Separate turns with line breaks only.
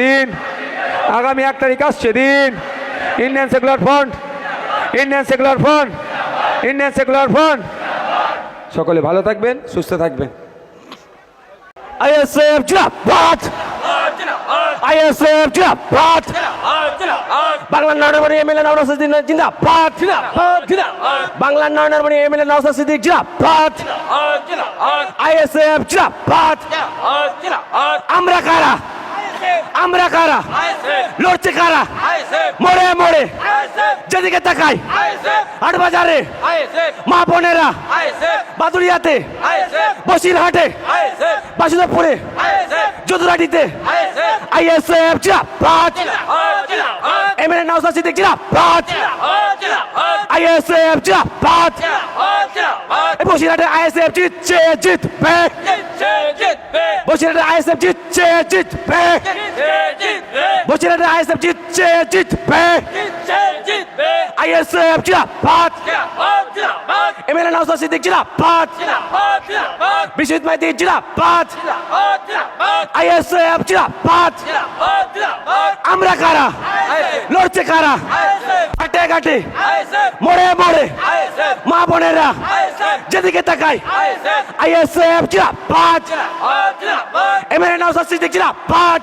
দিন। আগামী এক তারিখ আসছে দিন। Indian secular front Indian secular front Indian secular front সকলে ভালো থাকবেন, সুস্থ থাকবেন।
আইএসএফ জিন্দাবাদ। আইএসএফ জিন্দাবাদ। বাংলার নয়নমণি এমএলএ নওয়াজ সিদ্দিক জিন্দাবাদ। বাংলার নয়নমণি এমএলএ নওয়াজ সিদ্দিক জিন্দাবাদ। আইএসএফ জিন্দাবাদ। আমরা কারা? আমরা কারা? লড়ছে কারা? মোড়ে মোড়ে যেদিকে তাকাই হাট বাজারে মা বোনেরা বাদুড়িয়াতে বসিরহাটে বাসুদেবপুরে যদুরাটিতে আইএসএফ জিন্দাবাদ। এমএলএ নওয়াজ সিদ্দিক জিন্দাবাদ। আইএসএফ জিন্দাবাদ। এই বসিরহাটে আইএসএফ জিতছে জিতবে। বসিরহাটে আইএসএফ জিতছে জিতবে। বসিরহাটে আইএসএফ জিতছে জিতবে। আইএসএফ জিন্দাবাদ। এমএলএ নওয়াজ সিদ্দিক জিন্দাবাদ। বিশ্বজিৎ মাইতি জিন্দাবাদ। আইএসএফ জিন্দাবাদ। আমরা কারা? লড়ছে কারা? ঘাটে ঘাটে মোড়ে মোড়ে। মা বোনেরা। যেদিকে তাকাই আইএসএফ। জিন্দাবাদ। এমএলএ নওয়াজ সিদ্দিক জিন্দাবাদ।